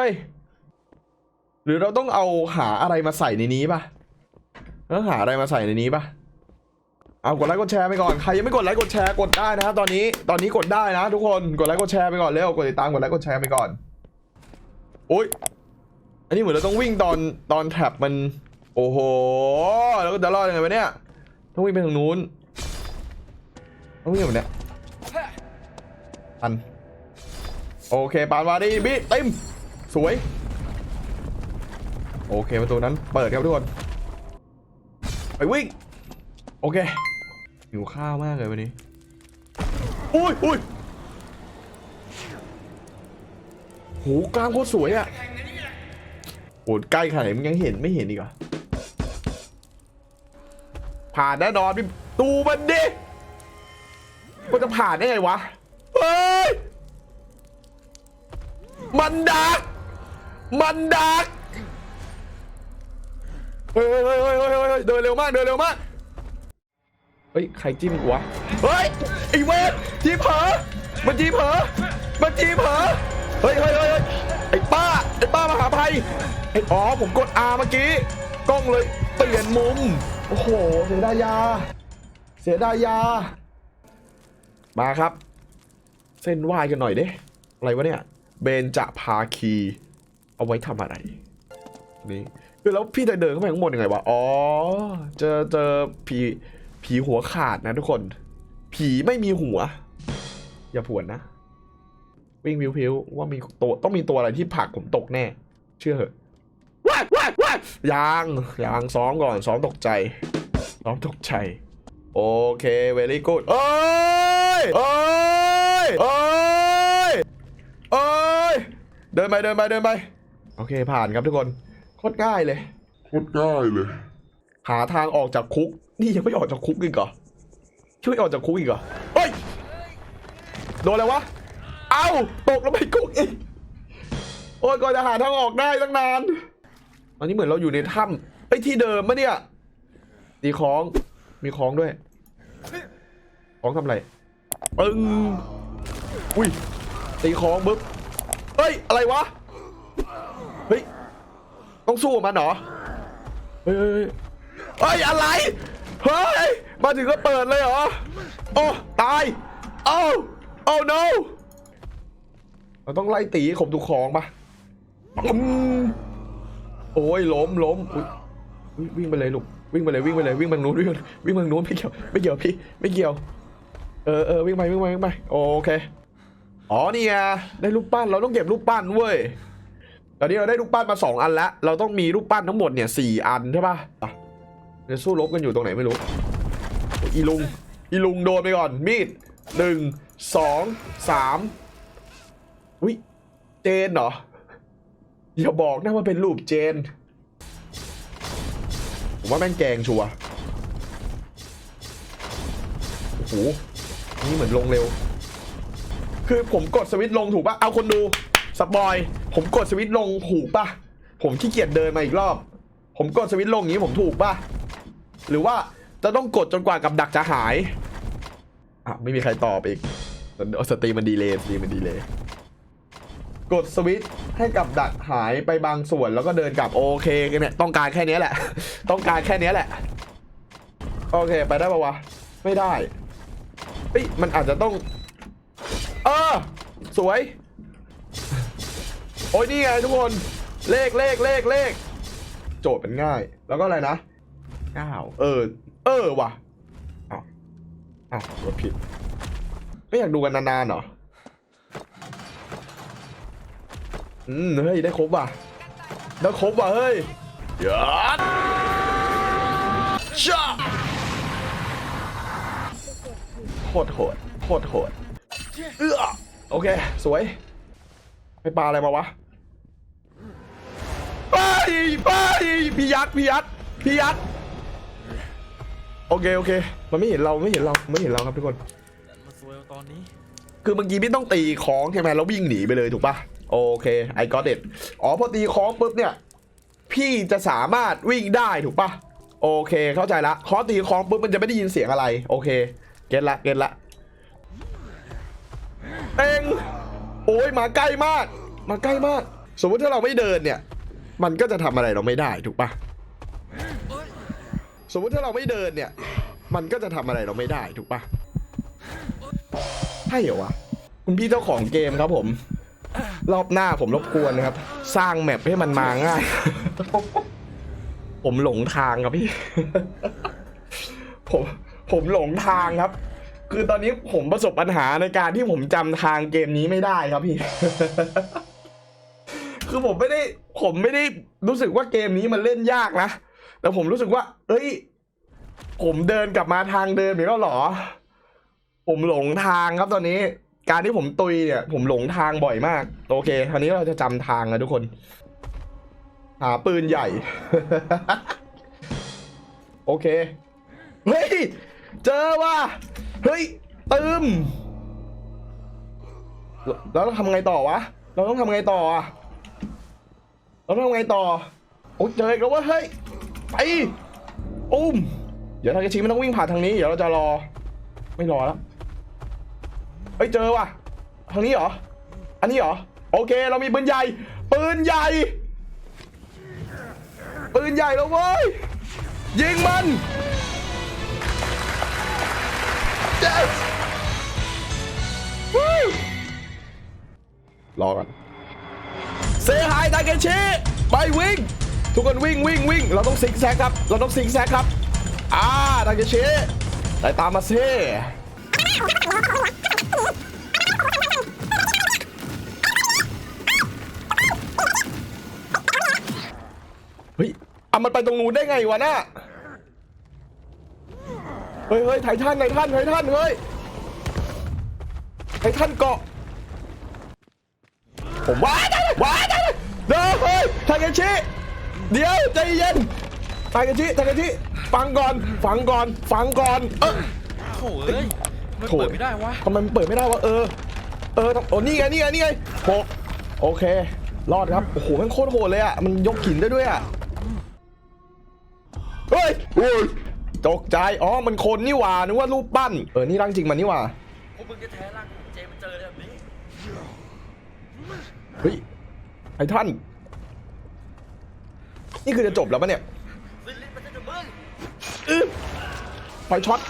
ฮ้ย หรือเราต้องเอาหาอะไรมาใส่ในนี้ป่ะแล้วหาอะไรมาใส่ในนี้ป่ะเอากดไลค์กดแชร์ไปก่อน ใครยังไม่กดไลค์กดแชร์กดได้นะครับตอนนี้ ตอนนี้กดได้นะทุกคน กดไลค์กดแชร์ไปก่อนเร็ว กดติดตามกดไลค์กดแชร์ไปก่อน โอ๊ย อันนี้เหมือนเราต้องวิ่งตอนตอนแท็บมัน โอ้โห แล้วก็จะรอดยังไงวะเนี่ย ต้องวิ่งไปทางนู้นต้องวิ่งแบบเนี้ยปันโอเค ปานวาดีบิเต็ม สวย โอเคประตูนั้นเปิดครับทุกคน ไปวิ่ง โอเคหิวข้าวมากเลยวันนี้ อุ้ยอุ้ยโหกล้ามโคตรสวยอะโหใกล้ขนาดไหนมึงยังเห็นไม่เห็นอีกเหรอผ่านแน่นอนพี่ตูมันดิก็จะผ่านได้ไงวะ เฮ้ย มันดัก มันดักเฮ้ยเฮ้ยเฮ้ยเฮ้ยเฮ้ยเดินเร็วมาก เดินเร็วมาก เฮ้ย ใครจิ้มวะ เฮ้ย ไอ้เวทจีเผลอมันจีเผลอมันจีเผลอเฮ้ยเฮ้ยเฮ้ยเฮ้ยไอ้ป้า ไอ้ป้ามหาภัยไอ้อ๋อ ผมกด R เมื่อกี้ กล้องเลยเปลี่ยนมุม โอ้โห เสียดายยา เสียดายยา มาครับ เส้นไหวกันหน่อยเด้อะไรวะเนี่ย เบนจะพาคี เอาไว้ทำอะไรนี่คือแล้วพี่จะเดินเข้าไปข้างบนยังไงวะ อ๋อ เจอเจอผีผีหัวขาดนะทุกคน ผีไม่มีหัว อย่าผวนนะ วิ่งพิวๆว่ามีตัวต้องมีตัวอะไรที่ผลักผมตกแน่ เชื่อเหอะว้ายว้ายว้ายยังยังซ้อมก่อนซ้อมตกใจซ้อมตกใจ โอเค very good เอ้ยเอ้ยเอ้ยเอ้ยเดินไปเดินไปเดินไป โอเคผ่านครับทุกคนโคตรง่ายเลยโคตรง่ายเลย หาทางออกจากคุก นี่ยังไม่ออกจากคุกอีกเหรอช่วยออกจากคุกอีกเหรอเฮ้ยโดนอะไรวะเอ้าตกแล้วไปคุกอีกโอ้ยก่อนจะหาทางออกได้ตั้งนานอันนี้เหมือนเราอยู่ในถ้ำไอ้ยที่เดิมมะเนี่ยตีของมีของด้วยของทำอะไรปึ้งอุ้ยตีของบึ๊บเฮ้ยอะไรวะ เฮ้ย ต้องสู้กับมันเหรอเฮ้ยเฮ้ยเฮ้ยเฮ้ยอะไร เฮ้ย มาถึงก็เปิดเลยเหรอ โอ้ ตาย โอ้โอ้ no เราต้องไล่ตีให้ขมทุกของปะอืมโอ้ยล้มล้มอุ๊ยอุ๊ยวิ่งไปเลยลูกวิ่งไปเลยวิ่งไปเลยวิ่งไปทางนู้นวิ่งไปวิ่งไปทางนู้นไม่เกี่ยวไม่เกี่ยวพี่ไม่เกี่ยว เออเออวิ่งไปวิ่งไปวิ่งไปโอเคอ๋อนี่ไงได้รูปปั้นเราต้องเก็บรูปปั้นเว้ย ตอนนี้เราได้รูปปั้นมาสองอันแล้ว เราต้องมีรูปปั้นทั้งหมดเนี่ยสี่อันใช่ปะ่ะเดี๋ยวสู้รบกันอยู่ตรงไหนไม่รู้ อีลุง อีลุงโดนไปก่อน มีดหนึ่งสองสามอุ้ย เจนเหรอ อย่าบอกนะว่าเป็นรูปเจน ผมว่าแม่งแกงชัวร์โอ้โห นี่เหมือนลงเร็ว คือผมกดสวิตช์ลงถูกปะเอาคนดู สปอย ผมกดสวิตช์ลงถูกปะผมขี้เกียจเดินมาอีกรอบ ผมกดสวิตช์ลงอย่างนี้ผมถูกปะหรือว่าจะต้องกดจนกว่ากับดักจะหายอะไม่มีใครตอบอีกสตรีมันดีเลยสตรีมันดีเลยกดสวิตช์ให้กับดักหายไปบางส่วนแล้วก็เดินกลับโอเคเนี่ยต้องการแค่นี้แหละ ต้องการแค่นี้แหละ โอเค ไปได้ปะวะ ไม่ได้เฮ้ยมันอาจจะต้อง เออ สวย โอ้ยนี่ไงทุกคนเลขเลขเลขเลข โจทย์เป็นง่าย แล้วก็อะไรนะเก้าเออ เออว่ะอ้าวอ้าวกดผิด ไม่อยากดูกันนานๆเหรอ อืม เฮ้ย ได้ครบว่ะ ได้ครบว่ะ เฮ้ยยัดชาโคตรโหดโคตรโหดเออโอเค สวย ไปปลาอะไรมาวะ ไปไปพี่ยัดพี่ยัดพี่ยัดโอเคโอเค มันไม่เห็นเราไม่เห็นเราไม่เห็นเราครับทุกคนมาซวยเอาตอนนี้ คือเมื่อกี้พี่ต้องตีของใช่ไหมแล้ววิ่งหนีไปเลยถูกปะโอเคไอ got it อ๋อพอตีของปุ๊บเนี่ย พี่จะสามารถวิ่งได้ถูกปะโอเค เข้าใจละขอตีของปุ๊บมันจะไม่ได้ยินเสียงอะไร โอเค เก็ตละเก็ตละเองโอ้ยมาใกล้มาก มาใกล้มาก สมมติถ้าเราไม่เดินเนี่ย มันก็จะทำอะไรเราไม่ได้ถูกปะสมมติถ้าเราไม่เดินเนี่ย มันก็จะทำอะไรเราไม่ได้ถูกปะใช่เหรอวะคุณพี่เจ้าของเกมครับผม รอบหน้าผมรบกวนนะครับ สร้างแมปให้มันมาง่าย ผมหลงทางครับพี่ ผมผมหลงทางครับ คือตอนนี้ผมประสบปัญหาในการที่ผมจำทางเกมนี้ไม่ได้ครับพี่ คือผมไม่ได้ผมไม่ได้รู้สึกว่าเกมนี้มันเล่นยากนะ แต่ผมรู้สึกว่า เอ้ย ผมเดินกลับมาทางเดิมอีกแล้วหรอ ผมหลงทางครับตอนนี้ การที่ผมตุยเนี่ย ผมหลงทางบ่อยมาก โอเคคราวนี้เราจะจำทางนะทุกคน หาปืนใหญ่ โอเค เฮ้ย เจอว่ะ เฮ้ยตืมแล้วเราทำไงต่อวะ เราต้องทำไงต่ออะ เราต้องทำไงต่อ โอ้เจอแล้วเวะเฮ้ย ไป อุ้ม เดี๋ยวทางกระชีมันต้องวิ่งผ่านทางนี้ เดี๋ยวเราจะรอ ไม่รอแล้วเฮ้ยเจอว่ะ ทางนี้เหรอ อันนี้เหรอ โอเค เรามีปืนใหญ่ ปืนใหญ่ ปืนใหญ่แล้วเว้ย ยิงมัน yes รอก่อน ซฮายไดเกชิไปวิ่ง ทุกคนวิ่งวิ่งวิ่งเราต้องซิกแซกครับ เราต้องซิกแซกครับ อ่าไดเกชิไล่ตามมาเซเฮ้ยเอามันไปตรงนู้นได้ไงวะน่ะเฮ้ยเฮ้ยไททันไททันไททันเฮ้ยไททันเกาะ ผมว้าได้ว้าได้เด้อเฮ้ยทาเกชิเดี๋ยวใจเย็นทาเกชิทาเกชิฟังก่อนฟังก่อนฟังก่อนเออโถ่เอ้ยมันโถ่เปิดไม่ได้วะทำไมมันเปิดไม่ได้วะเออ เออต้องโอ้นี่ไงนี่ไงนี่ไงหกโอเค รอดครับ โอ้โหมันโคตรโหดเลยอะ มันยกหินได้ด้วยอะ เฮ้ยโอ้ยตกใจ อ๋อ มันคนนี่หว่า นึกว่ารูปปั้น เออ นี่ร่างจริงมันนี่หว่าพวกมึงจะแท้ร่างเจมันเจอแบบนี้ เฮ้ยไอ้ท่าน นี่คือจะจบแล้วปะเนี่ยไฟช็อต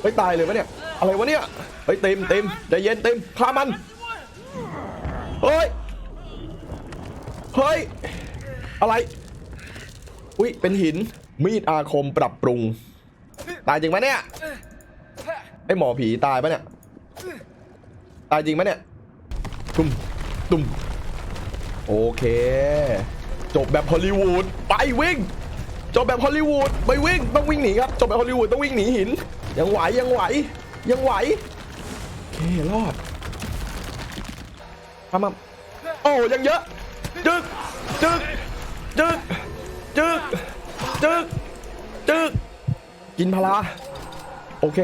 เฮ้ยตายเลยปะเนี่ย อะไรวะเนี่ย เฮ้ยเต็มเต็มใจเย็นเต็มฆ่ามัน เฮ้ย เฮ้ย อะไร อุ้ยเป็นหิน มีดอาคมปรับปรุง ตายจริงไหมเนี่ย ไอหมอผีตายปะเนี่ย ตายจริงไหมเนี่ย ตุ้มโอเค จบแบบฮอลลีวูดไปวิ่ง จบแบบฮอลลีวูดไปวิ่งต้องวิ่งหนีครับ จบแบบฮอลลีวูดต้องวิ่งหนีหิน ยังไหวยังไหว ยังไหวโอเครอดมามาโอ้ยังเยอะจึกจึกจึกจึกจึกจึกกินพลาโอเค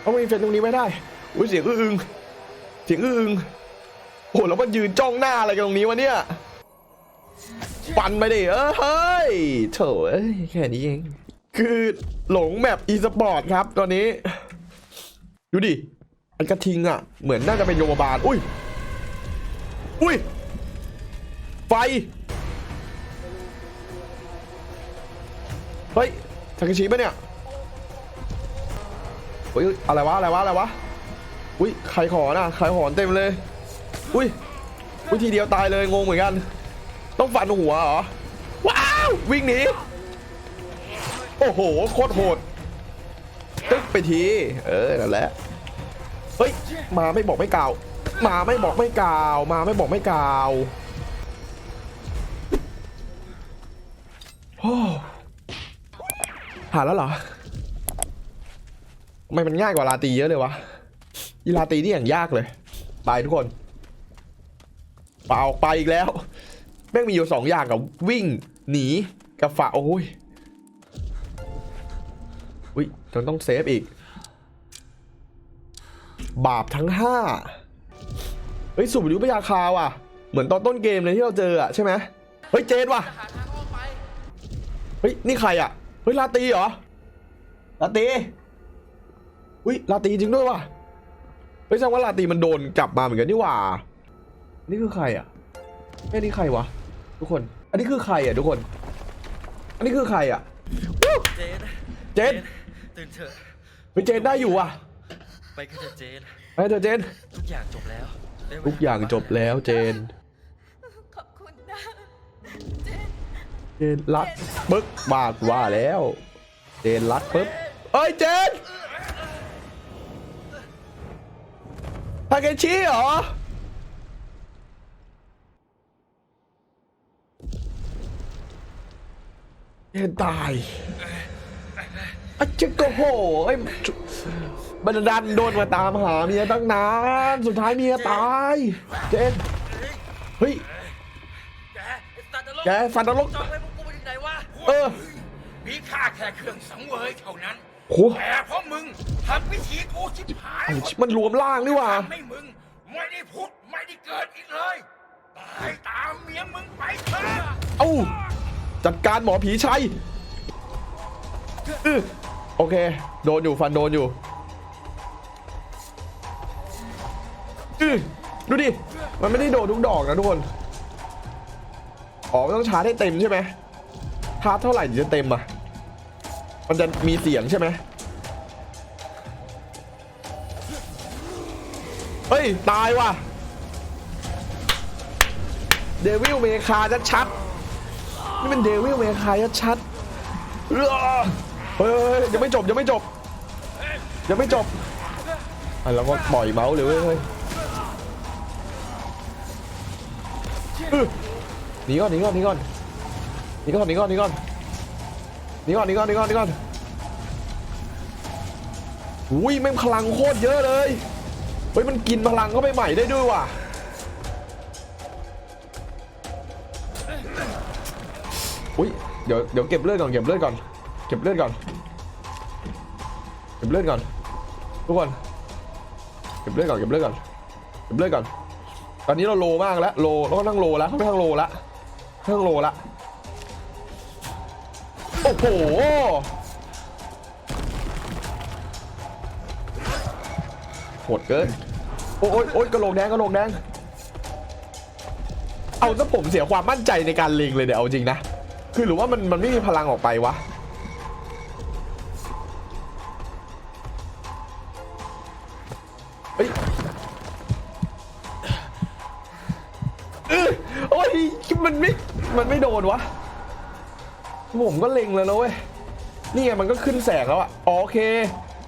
เอามีเฟนตรงนี้ไม่ได้อุ้ยเสียงอื้ออึงเสียงอื้ออึง อ้แล้วมันยืนจ้องหน้าอะไรกันตรงนี้วะเนี่ยปันไปดิเออเฮ้ยโถเอ้ยแค่นี้เอง คือหลงแมปอีสปอร์ตครับตอนนี้ ดูดิไอ้กระทิงอะ เหมือนน่าจะเป็นโยบาล อุ้ย อุ้ย ไฟ เฮ้ยทาเคชิปะเนี่ยเฮ้ยอะไรวะ อะไรวะ อะไรวะ อุ้ย ใครขอน่ะใครหอนเต็มเลย อุ้ยอุ้ยทีเดียวตายเลยงงเหมือนกัน ต้องฟันหัวเหรอ ว้าว วิ่งหนี โอ้โห โคตรโหด ตึ๊กไปที เออ นั่นแหละ เฮ้ย มาไม่บอกไม่กล่าว มาไม่บอกไม่กล่าว มาไม่บอกไม่กล่าวโอ้ผ่าแล้วเหรอทำไมมันง่ายกว่าลาตีเยอะเลยวะ อีลาตีนี่อย่างยากเลย ไปทุกคน เปล่าไปอีกแล้ว แม่งมีอยู่สองอย่างกับวิ่งหนีกับฝ่าโอ้ยอุ้ยต้องต้องเซฟอีก บาปทั้งห้าเฮ้ยสูบยุพยาคาวอะ เหมือนตอนต้นเกมเลยที่เราเจออะใช่ไหมเฮ้ยเจนว่ะหาทางออกไปเฮ้ยนี่ใครอะเฮ้ยลาตีเหรอลาตีอุ้ยลาตีจริงด้วยว่ะเฮ้ยแสดงว่าลาตีมันโดนกลับมาเหมือนกันนี่หว่า นี่คือใครอะเอ้ยนี่ใครวะ ทุกคน อันนี้คือใครอะทุกคน อันนี้คือใครอะ เจนเจนตื่นเถอะเฮ้ยเจนได้อยู่อะ ไปกันเถอะเจนไปเถอะเจน ทุกอย่างจบแล้วได้เวลทุกอย่างจบแล้วเจน ขอบคุณนะ เจน เจนรัดปึ๊กบาดว่าแล้ว เจนรัดปึ๊บเอ้ยเจนทาเกชิเหรอ เจนตายอะจิกโกโหไอ้บันดันโดนมาตามหาเมียตั้งนาน สุดท้ายเมียตาย เจนเฮ้ย แกแกฟันนรกจองไว้พวกกูไปถึงไหนวะเออมีค่าแค่เครื่องสังเวยเท่านั้นโหแต่เพราะมึงทำพิธีกูชิบหาย มันรวมร่างนี่ว่าทำให้มึง ไม่ได้พุดไม่ได้เกิดอีกเลย ตายตามเมียมึงไปเถอะเอ้า จัดการหมอผีชัยโอเค โดนอยู่ฟันโดนอยู่ดูดิ มันไม่ได้โดนทุกดอกนะทุกคน อ๋อต้องชาร์จให้เต็มใช่ไหมชาร์จเท่าไหร่ถึงจะเต็มอะ มันจะมีเสียงใช่ไหมเฮ้ย ตายว่ะ เดวิลเมคาชัดๆ นี่เป็นเดวิลเมคายชัดเออเฮ้ยยังไม่จบยังไม่จบ ยังไม่จบอะเราก็ปล่อยเมาส์เลยเว้ยเฮ้ยหนีก่อนหนีก่อนหนีก่อนหนีก่อนหนีก่อนหนีก่อนหนีก่อนหนีก่อนหนีก่อนหนีก่อนอุ้ยแม่งพลังโคตรเยอะเลย เฮ้ยมันกินพลังเข้าไปใหม่ได้ด้วยว่ะ เดี๋ยวเดี๋ยวเก็บเลือดก่อนเก็บเลือดก่อนเก็บเลือดก่อนเก็บเลือดก่อนทุกคนเก็บเลือดก่อนเก็บเลือดก่อนเก็บเลือดก่อน ตอนนี้เราโลมากแล้วโลเราก็ทั้งโลแล้วทั้งโลแล้วทั้งโลล้วโอ้โหโหดเกินโอ้ยโอ้ยโอ้ยกระโหลกแดงกระโหลกแดงเอาซะผมเสียความมั่นใจในการเล็งเลยเดี๋ยวเอาจริงนะ คือหรือว่ามันมันไม่มีพลังออกไปวะ เฮ้ยเอ้ยโอ้ยมันไม่ มันไม่โดนวะ ผมก็เล็งแล้วนะเว้ย นี่ไงมันก็ขึ้นแสงแล้วอะอ๋อโอเค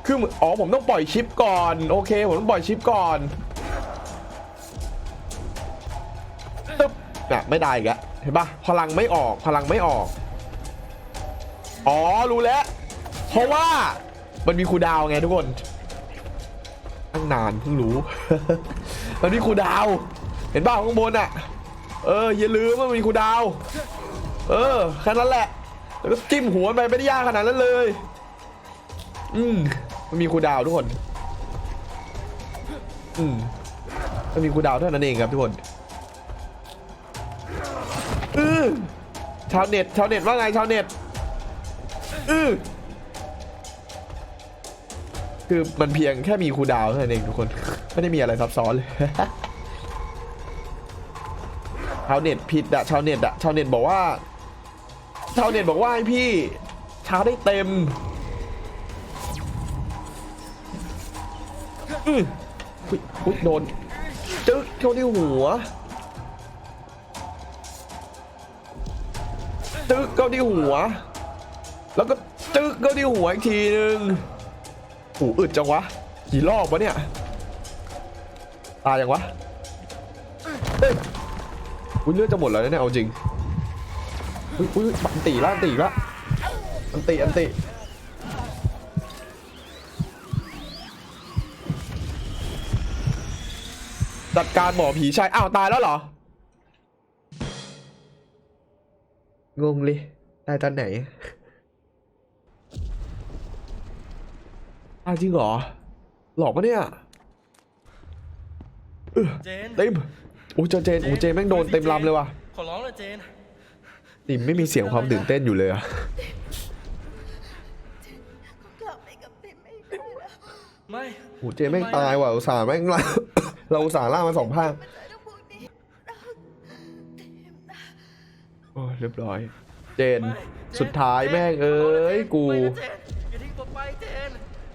คือเหมือนอ๋อผมต้องปล่อยชิปก่อน โอเค ผมต้องปล่อยชิปก่อนตึ๊บน่ะไม่ได้อีกแล้ว เห็นปะพลังไม่ออกพลังไม่ออก อ๋อ รู้แล้ว เพราะว่ามันมีคูดาวไงทุกคนตั้งนานเพิ่งรู้ มันมีคูดาว เห็นป่าวข้างบนอะ เออ อย่าลืมว่ามันมีคูดาว เออแค่นั้นแหละ แล้วก็จิ้มหัวไปไม่ได้ยากขนาดนั้นเลย อืมมันมีคูดาวทุกคน อืมมันมีคูดาวเท่านั้นเองครับทุกคน อือชาวเน็ตชาวเน็ตว่าไงชาวเน็ตอือคือมันเพียงแค่มีคูดาวเท่านั้นเองทุกคน ไม่ได้มีอะไรซับซ้อนเลยชาวเน็ตผิดอะชาวเน็ตอะชาวเน็ตบอกว่าชาวเน็ตบอกว่าให้พี่ชาได้เต็มอืออุ๊ยโดนจึ๊กเข้าที่หัว ตึ๊กเข้าที่หัว แล้วก็ตึ๊กเข้าที่หัวอีกทีนึงหูอึดจังวะ กี่รอบวะเนี่ย ตายยังวะเอ้ยอุ้ยเลือดจะหมดแล้วเนี่ยเอาจริงอุ้ยอุ้ยอันตีละอันตีละอันตีอันตีจัดการหมอผีชายอ้าวตายแล้วเหรอ งงเลยตายตอนไหนตายจริงเหรอ หลอกปะเนี่ยเจน เต็มโอ้เจอเจนโอ้เจนแม่งโดนเต็มลำเลยว่ะขอร้องเลยเจนติมไม่มีเสียงความตื่นเต้นอยู่เลยอะกลับไปกับติมไม่ได้แล้วไม่ โอ้เจนแม่งตายว่ะอุตส่าห์แม่งเรา เราอุตส่าห์ล่ามาสองภาคไม่ได้ทั้งพวกนี้ เรียบร้อย เจน สุดท้ายแม่งเอ้ยกูไม่นะเจนอย่าทิ้งผมไปเจน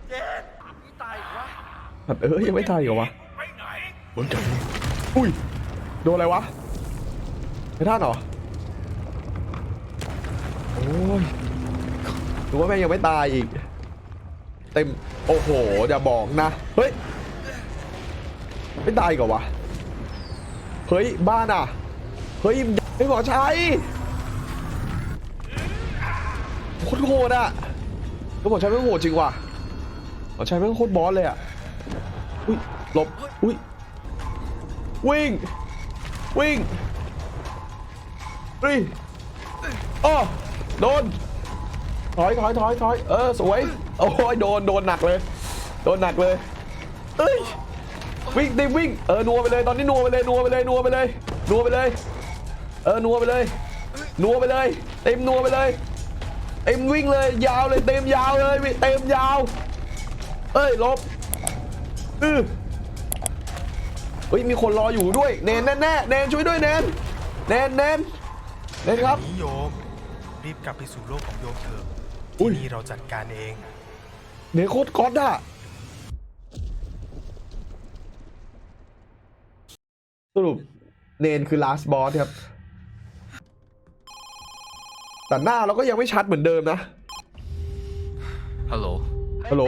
เจนนี่ตายอีกวะสัตว์เอ้ยยังไม่ตายอีกเหรอวะไปไหนบนใจอุ้ย โดนอะไรวะไม่ท่านเหรอ โอ้ยถือว่าแม่งยังไม่ตายอีก เต็ม โอ้โห อย่าบอกนะ เฮ้ย ไม่ตายอีก่อนวะ เฮ้ย บ้านอะ เฮ้ยไอ้หมอชัย โคตรโหดอะแล้วหมอชัยไม่งโหดจริงว่ะหมอชัยไม่งโคตรบอสเลยอะอุ้ยหลบอุ้ยวิ่งวิ่งเฮ้ยอ้อโดนถอยถอยถอยถอยเออสวยโอ้ยโดนโดนหนักเลย โดนหนักเลยเอ้ยวิ่งดิวิ่งเออนัวไปเลยตอนนี้นัวไปเลยนัวไปเลยนัวไปเลยนัวไปเลย เออนัวไปเลยนัวไปเลยเต็มนัวไปเลย เต็มวิ่งเลยยาวเลยเต็มยาวเลยเต็มยาว เอ้ยหลบอือเฮ้ยมีคนรออยู่ด้วยเนนแน่แน่ๆเนนช่วยด้วยเนนเนนเนนเนนครับนี้โยมรีบกลับไปสู่โลกของโยมเถอะอุ้ที่ยนี่เราจัดการเองเนนโคตรก๊อตอะสรุปเนนคือ last boss ครับ แต่หน้าเราก็ยังไม่ชัดเหมือนเดิมนะ ฮัลโหล ฮัลโหล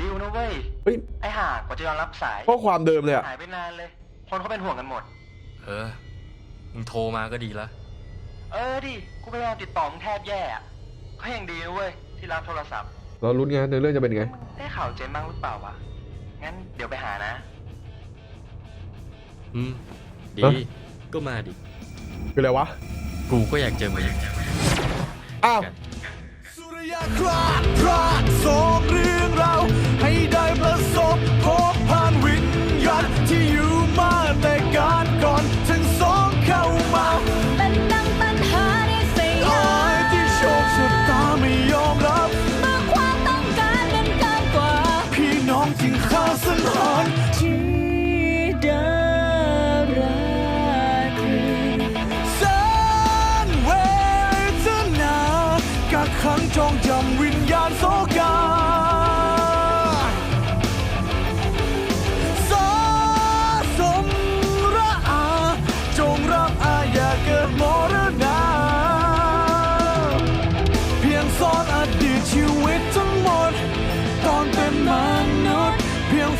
ดิวนะเว้ย เฮ้ย ไอ้ห่ากว่าจะยอมรับสายข้อความเดิมเลยอะหายไปนานเลย คนเขาเป็นห่วงกันหมด เออ มึงโทรมาก็ดีละ เออดิ กูพยายามติดต่อมึงแทบแย่อะก็ยังดีนะเว้ยที่รับโทรศัพท์ เราลุ้นไงเนื้อเรื่องจะเป็นไงมึงได้ข่าวเจนบ้างหรือเปล่าวะ งั้นเดี๋ยวไปหานะ อืม ดีเอ้ยก็มาดิ คืออะไรวะ กูก็อยากเจอมึง อ้าว สุริยคราดพระส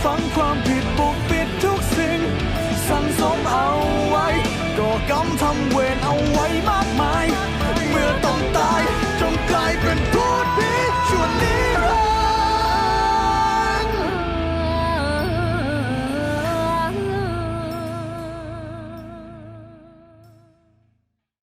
ฝังความผิดปกปิดทุกสิ่ง สั่งสมเอาไว้ ก็กำทำเวรเอาไว้มากมาย